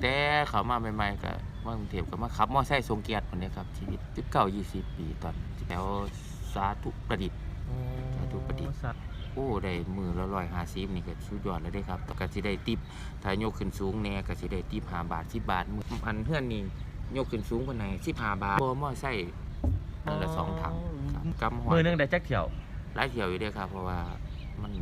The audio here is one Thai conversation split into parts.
แต่เขามาใหม่ๆก็มากรุงเทพก็มาขับมอไซค์ทรงเกียรติคนนี้ครับชีวิต19 20ปีตอนแถวสาธุประดิษฐ์ สาธุประดิษฐ์ สัตว์โอ้ได้มือละร้อยห้าสิบนี่ก็สุดยอดเลยเด้ครับแต่ก็สิได้ติปถ้ายกขึ้นสูงแน่ก็สิได้ติปห้าบาทสิบบาทมืออันเพื่อนนี่ยกขึ้นสูงคนไหนสิบห้าบาทโบมอไซค์มือละสองถังครับกำหอมืยอหนึงได้จักเที่ยว หลายเที่ยวอยู่เด้อครับ เพราะว่ามัน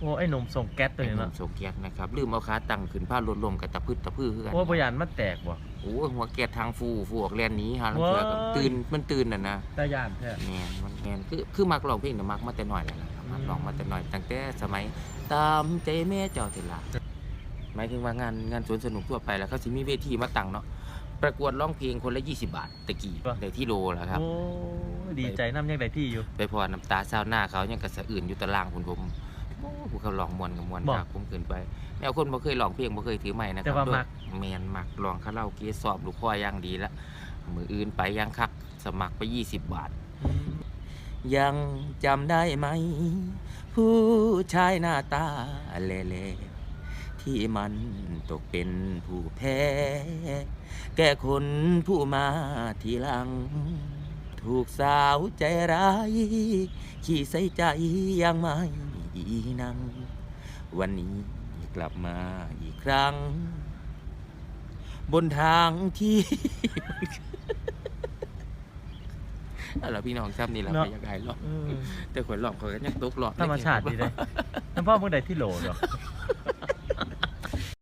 โอ้ไอ้หนุ่มส่งแก๊สตัวเป็นนี้นเนาะมโซเกียตนะครับลืมเอาขาตั้งขึ้นผ้าลดลมกับตะพืดตะพื้คือกันโอ้บยานมันแตกบ่โอ้ยหัวเกียร์ทางฟูฟูออกแลนหนี้ฮะลังเทือก็ว้าย ตื่นมันตื่นน่ะนะ ตายานแท้ แมนมันแมนคือคือมักร้องเพลงนะมักมาแต่น้อยแล้วนะครับมักร้องมาแต่น้อยตั้งแต่สมัยตามใจแม่เจ้าเถิดละหมายถึงว่างานงานสวนสนุกทั่วไปแล้วเขาสิมีเวทีมาตั้งเนาะประกวดร้องเพลงคนละ 20 บาทตะกี้ได้ที่โลแล้วครับ โอ้ดีใจน้ำยังได้ที่อยู่ ไปพอน้ำตาซาวหน้าเขายังกระสะอื่นอยู่ตารางคุณผมโอ้ ผู้เขาลองมวนกับมวนบอกครับผมเกินไปแนวคนบ่เคยร้องเพลงบ่เคยถือไม้นะคแต่รับว่าด้วยมัก แมนมักลองคาราโอเกะสอบลูกพ่อย่างดีละมืออื่นไปยังคัก สมัครไป 20 บาท ยังจำได้ไหม ผู้ชายหน้าตาเล่ๆที่มันตกเป็นผู้แพ้ แก่คนผู้มาทีหลัง ถูกสาวใจร้าย ขี้ใส่ใจยังไม่ นัง วันนี้กลับมาอีกครั้ง บนทางที่อะไรพี่น้องครับนี่แหละเนาะ ไปยังไงหรอกเออแต่ข่อยหลอกเขาก็ยังตกหลอกธรรมชาติดีเลยน้ำพ่อมึงได้ที่โหลดอก